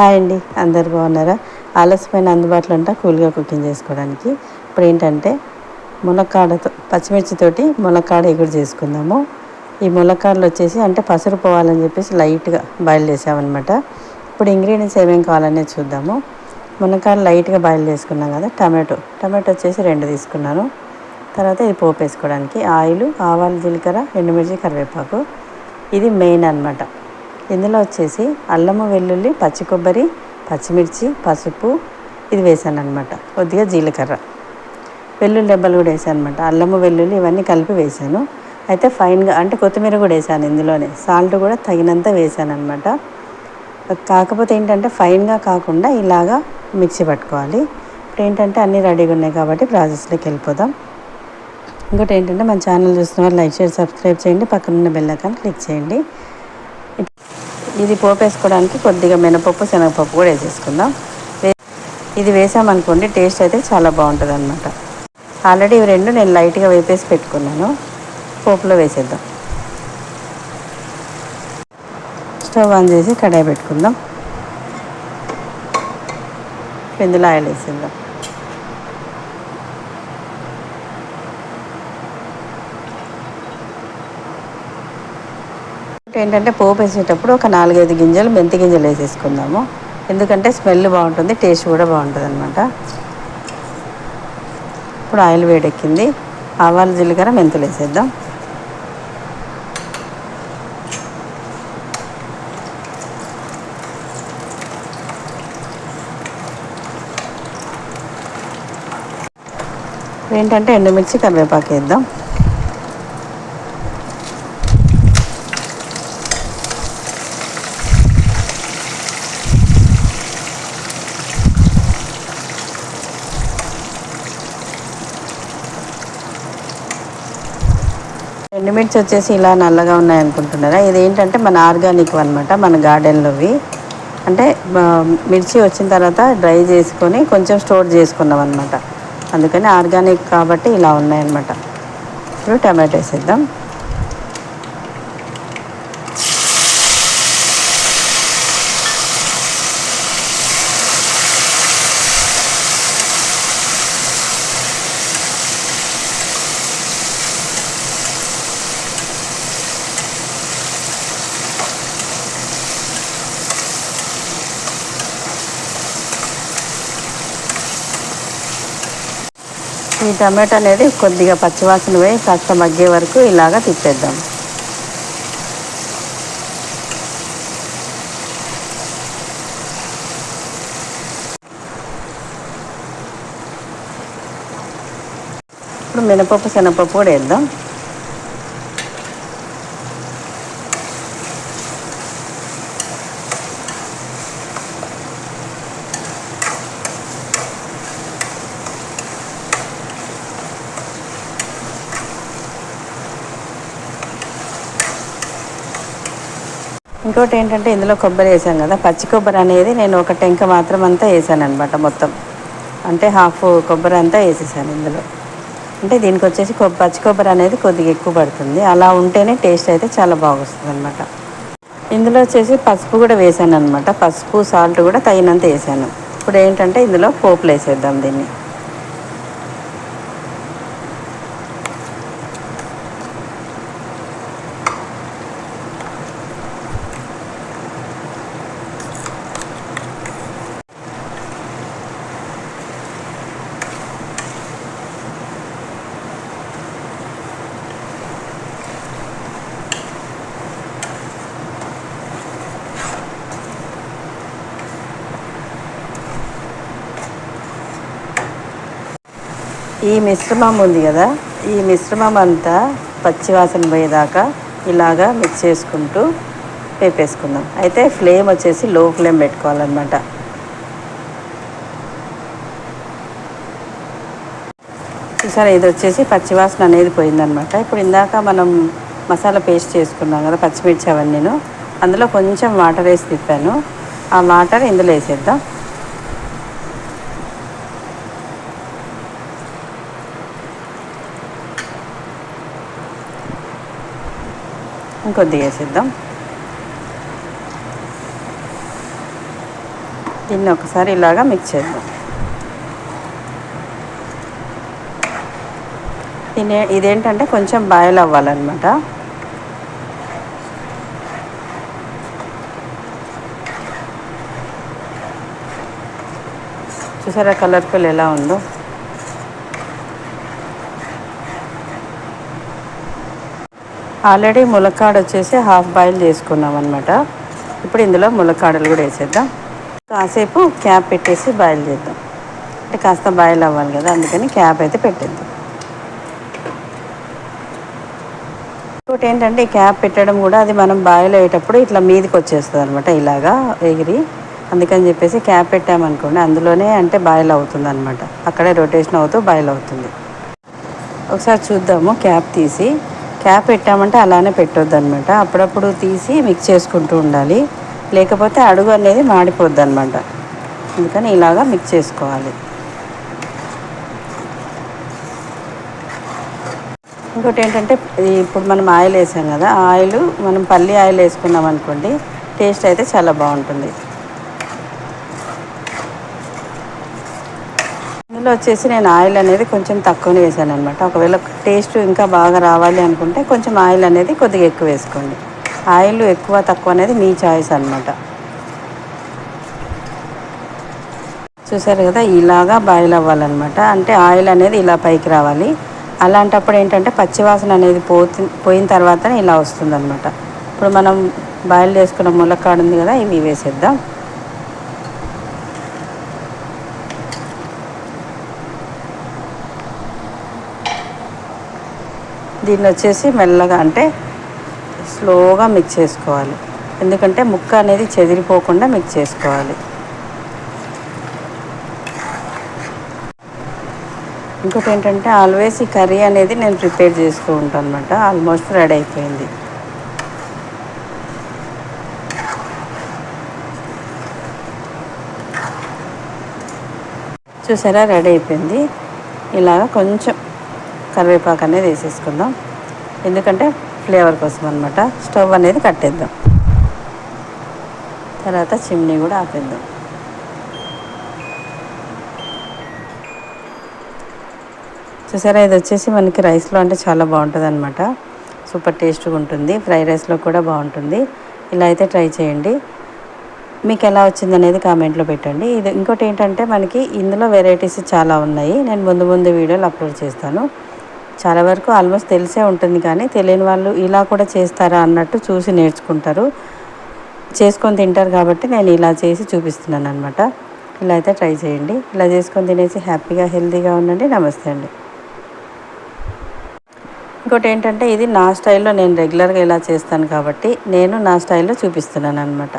Hi అండి అందరు బాగున్నారా? ఆలస్యమైన అందుబాటులో ఉంటా కూల్గా కుకింగ్ చేసుకోవడానికి. ఇప్పుడు ఏంటంటే మునక్కాడతో పచ్చిమిర్చితోటి మునక్కాడ ఎగురు చేసుకుందాము. ఈ మునక్కాడలు వచ్చేసి అంటే పసరు పోవాలని చెప్పేసి లైట్గా బాయిల్ చేసామన్నమాట. ఇప్పుడు ఇంగ్రీడియంట్స్ ఏమేమి కావాలనేది చూద్దాము. మునక్కాడ లైట్గా బాయిల్ చేసుకున్నాం కదా టమాటో. టమాటో వచ్చేసి రెండు తీసుకున్నాను. తర్వాత ఇది పోపు వేసుకోవడానికి ఆయిల్ ఆవాలు జీలకర్ర ఎండుమిర్చి కరివేపాకు. ఇది మెయిన్ అనమాట ఇందులో వచ్చేసి అల్లము వెల్లుల్లి పచ్చి కొబ్బరి పచ్చిమిర్చి పసుపు ఇది వేసాను అనమాట కొద్దిగా జీలకర్ర. వెల్లుల్లి దెబ్బలు కూడా వేసాను అనమాట అల్లము వెల్లుల్లి ఇవన్నీ కలిపి వేసాను. అయితే ఫైన్గా అంటే కొత్తిమీర కూడా వేసాను ఇందులోనే. సాల్ట్ కూడా తగినంత వేసాను అనమాట కాకపోతే ఏంటంటే ఫైన్గా కాకుండా ఇలాగా మిక్సీ పట్టుకోవాలి. ఇప్పుడు ఏంటంటే అన్నీ రెడీగా ఉన్నాయి కాబట్టి ప్రాసెస్లోకి వెళ్ళిపోదాం. ఇంకోటి ఏంటంటే మన ఛానల్ చూస్తున్న వాళ్ళు లైక్ చేసి సబ్స్క్రైబ్ చేయండి. పక్కనున్న బెల్ ఐకాన్ క్లిక్ చేయండి. ఇది పోపు వేసుకోవడానికి కొద్దిగా మినపప్పు శనగపప్పు కూడా వేసేసుకుందాం. ఇది వేసామనుకోండి టేస్ట్ అయితే చాలా బాగుంటుంది అనమాట ఆల్రెడీ ఇవి రెండు నేను లైట్గా వేపేసి పెట్టుకున్నాను. పోపులో వేసేద్దాం. స్టవ్ ఆన్ చేసి కడాయి పెట్టుకుందాం. ఇందులో ఆయిల్ వేసేద్దాం. ఏంటంటే పోపు వేసేటప్పుడు ఒక నాలుగైదు గింజలు మెంతి గింజలు వేసేసుకుందాము. ఎందుకంటే స్మెల్ బాగుంటుంది టేస్ట్ కూడా బాగుంటుంది అనమాట ఇప్పుడు ఆయిల్ వేడెక్కింది. ఆవాలు జీలకర్ర మెంతులు వేసేద్దాం. ఏంటంటే ఎండుమిర్చి కరివేపాకు వేద్దాం. ఎండుమిర్చి వచ్చేసి ఇలా నల్లగా ఉన్నాయి అనుకుంటున్నారా ఇది ఏంటంటే మన ఆర్గానిక్ అనమాట మన గార్డెన్లోవి. అంటే మిర్చి వచ్చిన తర్వాత డ్రై చేసుకొని కొంచెం స్టోర్ చేసుకున్నాం అనమాట అందుకని ఆర్గానిక్ కాబట్టి ఇలా ఉన్నాయన్నమాట. ఇప్పుడు టమాటో వేసేద్దాం. ఈ టమాటో అనేది కొద్దిగా పచ్చివాసన పోయి కాస్త మగ్గే వరకు ఇలాగా తిప్పేద్దాం. ఇప్పుడు మినపప్పు శనగపప్పు కూడా వేద్దాం. ఇంకోటి ఏంటంటే ఇందులో కొబ్బరి వేసాం కదా పచ్చి కొబ్బరి అనేది నేను ఒక టెంక మాత్రం అంతా వేసాను అనమాట మొత్తం. అంటే హాఫ్ కొబ్బరి అంతా వేసేసాను ఇందులో. అంటే దీనికి వచ్చేసి పచ్చి కొబ్బరి అనేది కొద్దిగా ఎక్కువ పడుతుంది. అలా ఉంటేనే టేస్ట్ అయితే చాలా బాగుస్తుంది అనమాట ఇందులో వచ్చేసి పసుపు కూడా వేసాను అనమాట పసుపు సాల్ట్ కూడా తగినంత వేసాను. ఇప్పుడు ఏంటంటే ఇందులో పోపులు వేసేద్దాం దీన్ని. ఈ మిశ్రమం ఉంది కదా ఈ మిశ్రమం అంతా పచ్చివాసన పోయేదాకా ఇలాగా మిక్స్ చేసుకుంటూ వేపేసుకుందాం. అయితే ఫ్లేమ్ వచ్చేసి లో ఫ్లేమ్ పెట్టుకోవాలన్నమాట. చూసారా ఇది వచ్చేసి పచ్చివాసన అనేది పోయిందనమాట ఇప్పుడు ఇందాక మనం మసాలా పేస్ట్ చేసుకున్నాం కదా పచ్చిమిర్చి అవన్నీను. అందులో కొంచెం వాటర్ వేసి తిప్పాను. ఆ వాటర్ ఇందులో వేసేద్దాం. ఇంకొద్ది వేసేద్దాం. దీన్ని ఒకసారి ఇలాగా మిక్స్ చేద్దాం. దీని ఇదేంటంటే కొంచెం బాయిల్ అవ్వాలన్నమాట. చూసారా కలర్ఫుల్ ఎలా ఉందో? ఆల్రెడీ ములక్కాడ వచ్చేసి హాఫ్ బాయిల్ చేసుకున్నాం అనమాట ఇప్పుడు ఇందులో ములక్కాడలు కూడా వేసేద్దాం. కాసేపు క్యాప్ పెట్టేసి బాయిల్ చేద్దాం. అంటే కాస్త బాయిల్ అవ్వాలి కదా అందుకని క్యాప్ అయితే పెట్టేద్దాం. ఇంకోటి ఏంటంటే ఈ క్యాప్ పెట్టడం కూడా అది మనం బాయిల్ అయ్యేటప్పుడు ఇట్లా మీదకి వచ్చేస్తుంది అనమాట ఇలాగా ఎగిరి. అందుకని చెప్పేసి క్యాప్ పెట్టామనుకోండి అందులోనే అంటే బాయిల్ అవుతుంది అనమాట అక్కడే రొటేషన్ అవుతూ బాయిల్ అవుతుంది. ఒకసారి చూద్దాము క్యాప్ తీసి. క్యాప్ పెట్టామంటే అలానే పెట్టొద్దు అనమాట అప్పుడప్పుడు తీసి మిక్స్ చేసుకుంటూ ఉండాలి. లేకపోతే అడుగు అనేది మాడిపోద్ది అనమాట అందుకని ఇలాగా మిక్స్ చేసుకోవాలి. ఇంకోటి ఏంటంటే ఇప్పుడు మనం ఆయిల్ వేసాం కదా ఆయిల్ మనం పల్లి ఆయిల్ వేసుకున్నాం అనుకోండి టేస్ట్ అయితే చాలా బాగుంటుంది. ఇందులో వచ్చేసి నేను ఆయిల్ అనేది కొంచెం తక్కువనే వేసాను అనమాట ఒకవేళ టేస్ట్ ఇంకా బాగా రావాలి అనుకుంటే కొంచెం ఆయిల్ అనేది కొద్దిగా ఎక్కువ వేసుకోండి. ఆయిల్ ఎక్కువ తక్కువ అనేది మీ చాయిస్ అనమాట చూసారు కదా ఇలాగా బాయిల్ అవ్వాలన్నమాట. అంటే ఆయిల్ అనేది ఇలా పైకి రావాలి. అలాంటప్పుడు ఏంటంటే పచ్చివాసన అనేది పోతు పోయిన తర్వాతనే ఇలా వస్తుందన్నమాట. ఇప్పుడు మనం బాయిల్ చేసుకున్న ములక్కాడు ఉంది కదా ఇవి వేసేద్దాం. దీన్ని వచ్చేసి మెల్లగా అంటే స్లోగా మిక్స్ చేసుకోవాలి. ఎందుకంటే ముక్క అనేది చెదిరిపోకుండా మిక్స్ చేసుకోవాలి. ఇంకోటి ఏంటంటే ఆల్వేస్ ఈ కర్రీ అనేది నేను ప్రిపేర్ చేస్తూ ఉంటాను అనమాట ఆల్మోస్ట్ రెడీ అయిపోయింది. చూసారా? రెడీ అయిపోయింది. ఇలాగ కొంచెం కరివేపాకు అనేది వేసేసుకుందాం. ఎందుకంటే ఫ్లేవర్ కోసం అనమాట స్టవ్ అనేది కట్టేద్దాం. తర్వాత చిమ్నీ కూడా ఆపేద్దాం. చూసారా ఇది వచ్చేసి మనకి రైస్లో అంటే చాలా బాగుంటుంది అనమాట సూపర్ టేస్ట్గా ఉంటుంది. ఫ్రైడ్ రైస్లో కూడా బాగుంటుంది. ఇలా అయితే ట్రై చేయండి. మీకు ఎలా వచ్చింది అనేది కామెంట్లో పెట్టండి. ఇది ఇంకోటి ఏంటంటే మనకి ఇందులో వెరైటీస్ చాలా ఉన్నాయి. నేను ముందు ముందు వీడియోలు అప్లోడ్ చేస్తాను. చాలా వరకు ఆల్మోస్ట్ తెలిసే ఉంటుంది కానీ తెలియని వాళ్ళు ఇలా కూడా చేస్తారా అన్నట్టు చూసి నేర్చుకుంటారు. చేసుకొని తింటారు కాబట్టి నేను ఇలా చేసి చూపిస్తున్నాను అనమాట ఇలా అయితే ట్రై చేయండి. ఇలా చేసుకొని తినేసి హ్యాపీగా హెల్తీగా ఉండండి. నమస్తే అండి. ఇంకోటి ఏంటంటే ఇది నా స్టైల్లో నేను రెగ్యులర్గా ఇలా చేస్తాను కాబట్టి నేను నా స్టైల్లో చూపిస్తున్నాను అనమాట